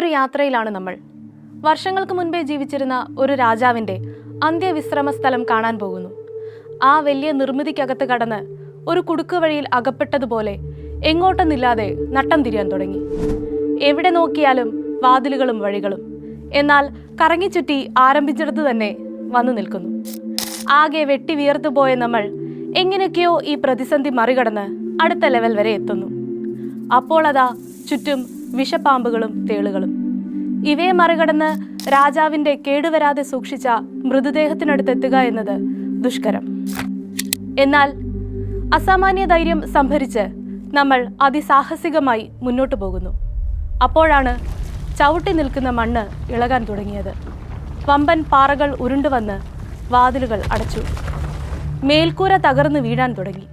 ഒരു യാത്രയിലാണ് നമ്മൾ. വർഷങ്ങൾക്ക് മുൻപേ ജീവിച്ചിരുന്ന ഒരു രാജാവിന്റെ അന്ത്യവിശ്രമ സ്ഥലം കാണാൻ പോകുന്നു. ആ വലിയ നിർമ്മിതിക്കകത്ത് കടന്ന് ഒരു കുടുക്ക് വഴിയിൽ അകപ്പെട്ടതുപോലെ എങ്ങോട്ടെന്നില്ലാതെ നട്ടം തിരിയാൻ തുടങ്ങി. എവിടെ നോക്കിയാലും വാതിലുകളും വഴികളും. എന്നാൽ കറങ്ങിച്ചുറ്റി ആരംഭിച്ചിടത്ത് തന്നെ വന്നു നിൽക്കുന്നു. ആകെ വെട്ടി വിയർത്തു പോയ നമ്മൾ എങ്ങനെയൊക്കെയോ ഈ പ്രതിസന്ധി മറികടന്ന് അടുത്ത ലെവൽ വരെ എത്തുന്നു. അപ്പോൾ അതാ ചുറ്റും വിഷപ്പാമ്പുകളും തേളുകളും. ഇവയെ മറികടന്ന് രാജാവിന്റെ കേടുവരാതെ സൂക്ഷിച്ച മൃതദേഹത്തിനടുത്തെത്തുക എന്നത് ദുഷ്കരം. എന്നാൽ അസാമാന്യ ധൈര്യം സംഭരിച്ച് നമ്മൾ അതിസാഹസികമായി മുന്നോട്ടു പോകുന്നു. അപ്പോഴാണ് ചവിട്ടി നിൽക്കുന്ന മണ്ണ് ഇളകാൻ തുടങ്ങിയത്. വമ്പൻ പാറകൾ ഉരുണ്ടുവന്ന് വാതിലുകൾ അടച്ചു. മേൽക്കൂര തകർന്ന് വീഴാൻ തുടങ്ങി.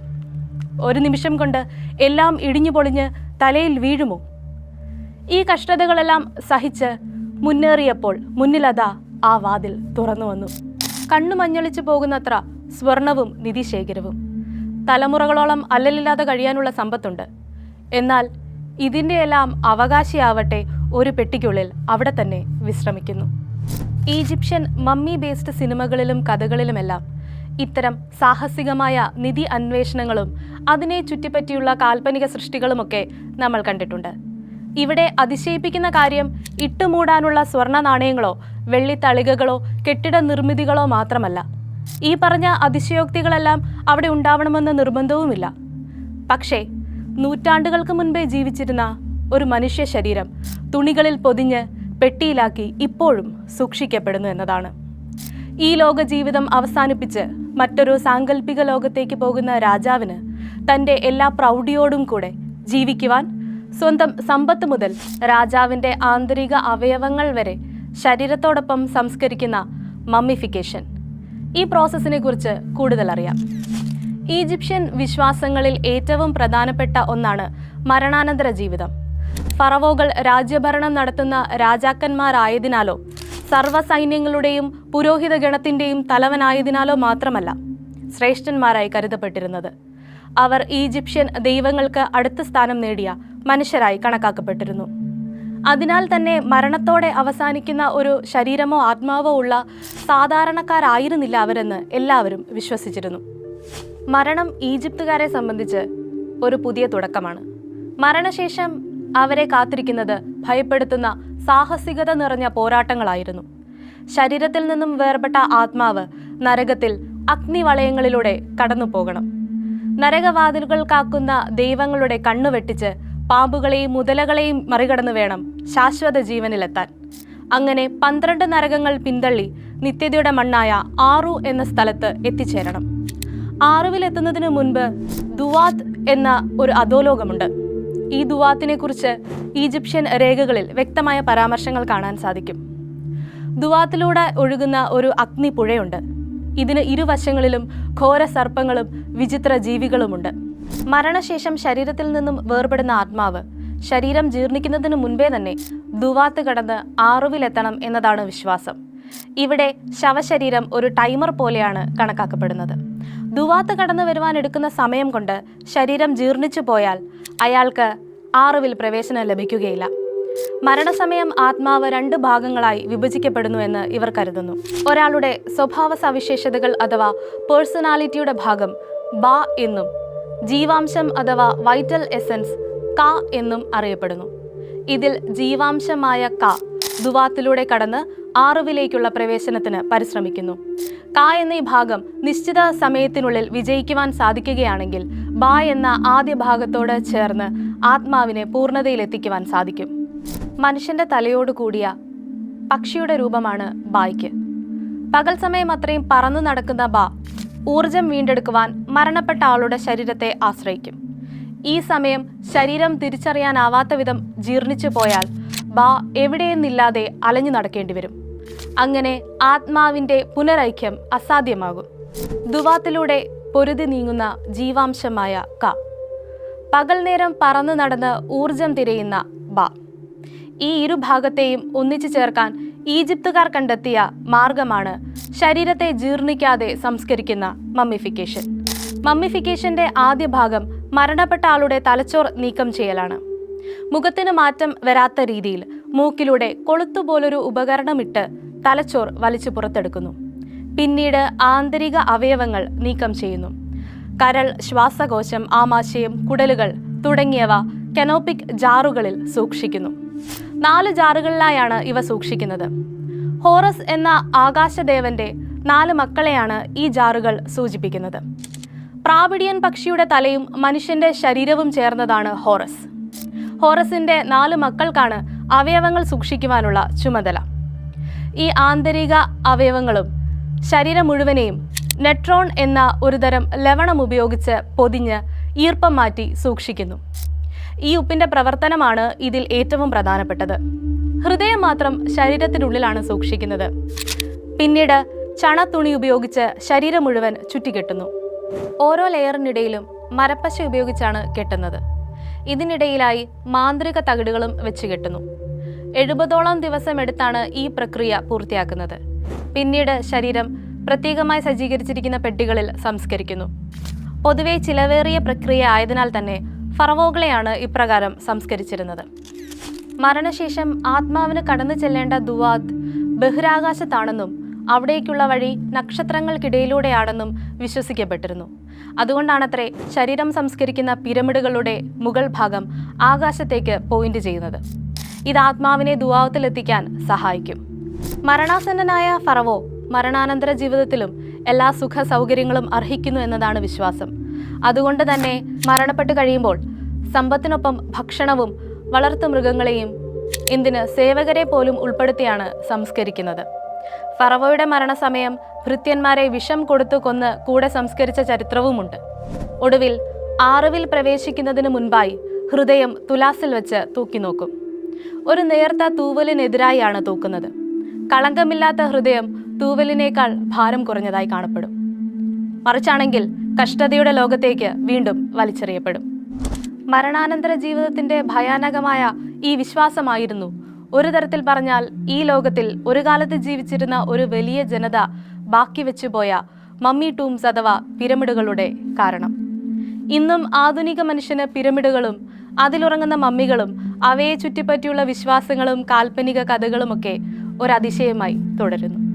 ഒരു നിമിഷം കൊണ്ട് എല്ലാം ഇടിഞ്ഞു പൊളിഞ്ഞ് തലയിൽ വീഴുമോ? ഈ കഷ്ടതകളെല്ലാം സഹിച്ച് മുന്നേറിയപ്പോൾ മുന്നിലതാ ആ വാതിൽ തുറന്നു വന്നു. കണ്ണു മഞ്ഞളിച്ചു പോകുന്നത്ര സ്വർണവും നിധിശേഖരവും. തലമുറകളോളം അല്ലലില്ലാതെ കഴിയാനുള്ള സമ്പത്തുണ്ട്. എന്നാൽ ഇതിന്റെയെല്ലാം അവകാശിയാവട്ടെ ഒരു പെട്ടിക്കുള്ളിൽ അവിടെ തന്നെ വിശ്രമിക്കുന്നു. ഈജിപ്ഷ്യൻ മമ്മി ബേസ്ഡ് സിനിമകളിലും കഥകളിലുമെല്ലാം ഇത്തരം സാഹസികമായ നിധി അന്വേഷണങ്ങളും അതിനെ ചുറ്റിപ്പറ്റിയുള്ള കാൽപ്പനിക സൃഷ്ടികളുമൊക്കെ നമ്മൾ കണ്ടിട്ടുണ്ട്. ഇവിടെ അതിശയിപ്പിക്കുന്ന കാര്യം ഇട്ടുമൂടാനുള്ള സ്വർണ നാണയങ്ങളോ വെള്ളിത്തളികകളോ കെട്ടിട നിർമ്മിതികളോ മാത്രമല്ല. ഈ പറഞ്ഞ അതിശയോക്തികളെല്ലാം അവിടെ ഉണ്ടാവണമെന്ന നിർബന്ധവുമില്ല. പക്ഷേ നൂറ്റാണ്ടുകൾക്ക് മുൻപേ ജീവിച്ചിരുന്ന ഒരു മനുഷ്യ ശരീരം തുണികളിൽ പൊതിഞ്ഞ് പെട്ടിയിലാക്കി ഇപ്പോഴും സൂക്ഷിക്കപ്പെടുന്നു എന്നതാണ്. ഈ ലോക ജീവിതം അവസാനിപ്പിച്ച് മറ്റൊരു സാങ്കല്പിക ലോകത്തേക്ക് പോകുന്ന രാജാവിന് തന്റെ എല്ലാ പ്രൗഢിയോടും കൂടെ ജീവിക്കുവാൻ സ്വന്തം സമ്പത്ത് മുതൽ രാജാവിന്റെ ആന്തരിക അവയവങ്ങൾ വരെ ശരീരത്തോടൊപ്പം സംസ്കരിക്കുന്ന മമ്മിഫിക്കേഷൻ. ഈ പ്രോസസ്സിനെ കുറിച്ച് കൂടുതൽ അറിയാം. ഈജിപ്ഷ്യൻ വിശ്വാസങ്ങളിൽ ഏറ്റവും പ്രധാനപ്പെട്ട ഒന്നാണ് മരണാനന്തര ജീവിതം. ഫറവോകൾ രാജ്യഭരണം നടത്തുന്ന രാജാക്കന്മാരായതിനാലോ സർവസൈന്യങ്ങളുടെയും പുരോഹിത ഗണത്തിന്റെയും തലവനായതിനാലോ മാത്രമല്ല ശ്രേഷ്ഠന്മാരായി കരുതപ്പെട്ടിരുന്നത്. അവർ ഈജിപ്ഷ്യൻ ദൈവങ്ങൾക്ക് അടുത്ത സ്ഥാനം നേടിയ മനുഷ്യരായി കണക്കാക്കപ്പെട്ടിരുന്നു. അതിനാൽ തന്നെ മരണത്തോടെ അവസാനിക്കുന്ന ഒരു ശരീരമോ ആത്മാവോ ഉള്ള സാധാരണക്കാരായിരുന്നില്ല അവരെന്ന് എല്ലാവരും വിശ്വസിച്ചിരുന്നു. മരണം ഈജിപ്തുകാരെ സംബന്ധിച്ച് ഒരു പുതിയ തുടക്കമാണ്. മരണശേഷം അവരെ കാത്തിരിക്കുന്നത് ഭയപ്പെടുത്തുന്ന സാഹസികത നിറഞ്ഞ പോരാട്ടങ്ങളായിരുന്നു. ശരീരത്തിൽ നിന്നും വേർപെട്ട ആത്മാവ് നരകത്തിൽ അഗ്നിവളയങ്ങളിലൂടെ കടന്നു പോകണം നരകവാതിലുകൾ കാക്കുന്ന ദൈവങ്ങളുടെ കണ്ണുവെട്ടിച്ച് പാമ്പുകളെയും മുതലകളെയും മറികടന്നു വേണം ശാശ്വത ജീവനിലെത്താൻ. അങ്ങനെ പന്ത്രണ്ട് നരകങ്ങൾ പിന്തള്ളി നിത്യതയുടെ മണ്ണായ ആറു എന്ന സ്ഥലത്ത് എത്തിച്ചേരണം. ആറുവിലെത്തുന്നതിന് മുൻപ് ദുവാത്ത് എന്ന ഒരു അധോലോകമുണ്ട്. ഈ ദുവാത്തിനെ കുറിച്ച് ഈജിപ്ഷ്യൻ രേഖകളിൽ വ്യക്തമായ പരാമർശങ്ങൾ കാണാൻ സാധിക്കും. ദുവാത്തിലൂടെ ഒഴുകുന്ന ഒരു അഗ്നിപ്പുഴയുണ്ട്. ഇതിന് ഇരുവശങ്ങളിലും ഘോര സർപ്പങ്ങളും വിചിത്ര ജീവികളുമുണ്ട്. മരണശേഷം ശരീരത്തിൽ നിന്നും വേർപെടുന്ന ആത്മാവ് ശരീരം ജീർണിക്കുന്നതിന് മുൻപേ തന്നെ ദുവാത്ത് കടന്ന് ആറുവിലെത്തണം എന്നതാണ് വിശ്വാസം. ഇവിടെ ശവശരീരം ഒരു ടൈമർ പോലെയാണ് കണക്കാക്കപ്പെടുന്നത്. ദുവാത്ത് കടന്നു വരുവാൻ എടുക്കുന്ന സമയം കൊണ്ട് ശരീരം ജീർണിച്ചു പോയാൽ അയാൾക്ക് ആറുവിൽ പ്രവേശനം ലഭിക്കുകയില്ല. മരണസമയം ആത്മാവ് രണ്ട് ഭാഗങ്ങളായി വിഭജിക്കപ്പെടുന്നു എന്ന് ഇവർ കരുതുന്നു. ഒരാളുടെ സ്വഭാവ സവിശേഷതകൾ അഥവാ പേഴ്സണാലിറ്റിയുടെ ഭാഗം ബ എന്നും ജീവാംശം അഥവാ വൈറ്റൽ എസൻസ് ക എന്നും അറിയപ്പെടുന്നു. ഇതിൽ ജീവാംശമായ ക ദുവാത്തിലൂടെ കടന്ന് ആറുവിലേക്കുള്ള പ്രവേശനത്തിന് പരിശ്രമിക്കുന്നു. ക എന്ന ഈ ഭാഗം നിശ്ചിത സമയത്തിനുള്ളിൽ വിജയിക്കുവാൻ സാധിക്കുകയാണെങ്കിൽ ബ എന്ന ആദ്യ ഭാഗത്തോട് ചേർന്ന് ആത്മാവിനെ പൂർണതയിലെത്തിക്കുവാൻ സാധിക്കും. മനുഷ്യന്റെ തലയോട് കൂടിയ പക്ഷിയുടെ രൂപമാണ് ബായ്ക്ക്. പകൽ സമയം അത്രയും പറന്നു നടക്കുന്ന ബ ഊർജം വീണ്ടെടുക്കുവാൻ മരണപ്പെട്ട ആളുടെ ശരീരത്തെ ആശ്രയിക്കും. ഈ സമയം ശരീരം തിരിച്ചറിയാനാവാത്ത വിധം ജീർണിച്ചു പോയാൽ ബാ എവിടെയെന്നില്ലാതെ അലഞ്ഞു നടക്കേണ്ടി വരും. അങ്ങനെ ആത്മാവിന്റെ പുനരൈക്യം അസാധ്യമാകും. ദുവാത്തിലൂടെ പൊരുതി നീങ്ങുന്ന ജീവാംശമായ ക. പകൽ നേരം പറന്നു നടന്ന് ഊർജം തിരയുന്ന ഈ ഇരുഭാഗത്തെയും ഒന്നിച്ചു ചേർക്കാൻ ഈജിപ്തുകാർ കണ്ടെത്തിയ മാർഗമാണ് ശരീരത്തെ ജീർണിക്കാതെ സംസ്കരിക്കുന്ന മമ്മിഫിക്കേഷൻ. മമ്മിഫിക്കേഷന്റെ ആദ്യ ഭാഗം മരണപ്പെട്ട ആളുടെ തലച്ചോർ നീക്കം ചെയ്യലാണ്. മുഖത്തിന് മാറ്റം വരാത്ത രീതിയിൽ മൂക്കിലൂടെ കൊളുത്തുപോലൊരു ഉപകരണമിട്ട് തലച്ചോർ വലിച്ചു പുറത്തെടുക്കുന്നു. പിന്നീട് ആന്തരിക അവയവങ്ങൾ നീക്കം ചെയ്യുന്നു. കരൾ ശ്വാസകോശം ആമാശയം കുടലുകൾ തുടങ്ങിയവ കെനോപിക് ജാറുകളിൽ സൂക്ഷിക്കുന്നു. നാല് ജാറുകളിലായാണ് ഇവ സൂക്ഷിക്കുന്നത്. ഹോറസ് എന്ന ആകാശദേവന്റെ നാല് മക്കളെയാണ് ഈ ജാറുകൾ സൂചിപ്പിക്കുന്നത്. പ്രാവിഡിയൻ പക്ഷിയുടെ തലയും മനുഷ്യന്റെ ശരീരവും ചേർന്നതാണ് ഹോറസ്. ഹോറസിന്റെ നാല് മക്കൾക്കാണ് അവയവങ്ങൾ സൂക്ഷിക്കുവാനുള്ള ചുമതല. ഈ ആന്തരിക അവയവങ്ങളും ശരീരം മുഴുവനെയും നെട്രോൺ എന്ന ഒരുതരം ലവണം ഉപയോഗിച്ച് പൊതിഞ്ഞ് ഈർപ്പം മാറ്റി സൂക്ഷിക്കുന്നു. ഈ ഉപ്പിന്റെ പ്രവർത്തനമാണ് ഇതിൽ ഏറ്റവും പ്രധാനപ്പെട്ടത്. ഹൃദയം മാത്രം ശരീരത്തിനുള്ളിലാണ് സൂക്ഷിക്കുന്നത്. പിന്നീട് ചണത്തുണി ഉപയോഗിച്ച് ശരീരം മുഴുവൻ ചുറ്റിക്കെട്ടുന്നു. ഓരോ ലെയറിനിടയിലും മരപ്പശ ഉപയോഗിച്ചാണ് കെട്ടുന്നത്. ഇതിനിടയിലായി മാന്ത്രിക തകിടുകളും വെച്ച് കെട്ടുന്നു. എഴുപതോളം ദിവസം എടുത്താണ് ഈ പ്രക്രിയ പൂർത്തിയാക്കുന്നത്. പിന്നീട് ശരീരം പ്രത്യേകമായി സജ്ജീകരിച്ചിരിക്കുന്ന പെട്ടികളിൽ സംസ്കരിക്കുന്നു. പൊതുവെ ചിലവേറിയ പ്രക്രിയ ആയതിനാൽ തന്നെ ഫറവോകളെയാണ് ഇപ്രകാരം സംസ്കരിച്ചിരുന്നത്. മരണശേഷം ആത്മാവിന് കടന്നു ചെല്ലേണ്ട ദുവാദ് ബഹിരാകാശത്താണെന്നും അവിടേക്കുള്ള വഴി നക്ഷത്രങ്ങൾക്കിടയിലൂടെയാണെന്നും വിശ്വസിക്കപ്പെട്ടിരുന്നു. അതുകൊണ്ടാണത്രേ ശരീരം സംസ്കരിക്കുന്ന പിരമിഡുകളുടെ മുകൾ ഭാഗം ആകാശത്തേക്ക് പോയിന്റ് ചെയ്യുന്നത്. ഇത് ആത്മാവിനെ ദുവാവത്തിലെത്തിക്കാൻ സഹായിക്കും. മരണാസന്നനായ ഫറവോ മരണാനന്തര ജീവിതത്തിലും എല്ലാ സുഖ സൗകര്യങ്ങളും അർഹിക്കുന്നു എന്നതാണ് വിശ്വാസം. അതുകൊണ്ട് തന്നെ മരണപ്പെട്ട് കഴിയുമ്പോൾ സമ്പത്തിനൊപ്പം ഭക്ഷണവും വളർത്തു മൃഗങ്ങളെയും എന്തിന് സേവകരെ പോലും ഉൾപ്പെടുത്തിയാണ് സംസ്കരിക്കുന്നത്. ഫറവോയുടെ മരണസമയം ഭൃത്യന്മാരെ വിഷം കൊടുത്തു കൊന്ന് കൂടെ സംസ്കരിച്ച ചരിത്രവുമുണ്ട്. ഒടുവിൽ ആറിവിൽ പ്രവേശിക്കുന്നതിന് മുൻപായി ഹൃദയം തുലാസിൽ വെച്ച് തൂക്കി നോക്കും. ഒരു നേർത്ത തൂവലിനെതിരായാണ് തൂക്കുന്നത്. കളങ്കമില്ലാത്ത ഹൃദയം തൂവലിനേക്കാൾ ഭാരം കുറഞ്ഞതായി കാണപ്പെടും. മറിച്ചാണെങ്കിൽ കഷ്ടതയുടെ ലോകത്തേക്ക് വീണ്ടും വലിച്ചെറിയപ്പെടും. മരണാനന്തര ജീവിതത്തിന്റെ ഭയാനകമായ ഈ വിശ്വാസമായിരുന്നു. ഒരു തരത്തിൽ പറഞ്ഞാൽ ഈ ലോകത്തിൽ ഒരു കാലത്ത് ജീവിച്ചിരുന്ന ഒരു വലിയ ജനത ബാക്കി വെച്ചുപോയ മമ്മി ടൂംസ് അഥവാ പിരമിഡുകളുടെ കാരണം. ഇന്നും ആധുനിക മനുഷ്യന് പിരമിഡുകളും അതിലുറങ്ങുന്ന മമ്മികളും അവയെ ചുറ്റിപ്പറ്റിയുള്ള വിശ്വാസങ്ങളും കാൽപ്പനിക കഥകളുമൊക്കെ ഒരതിശയമായി തുടരുന്നു.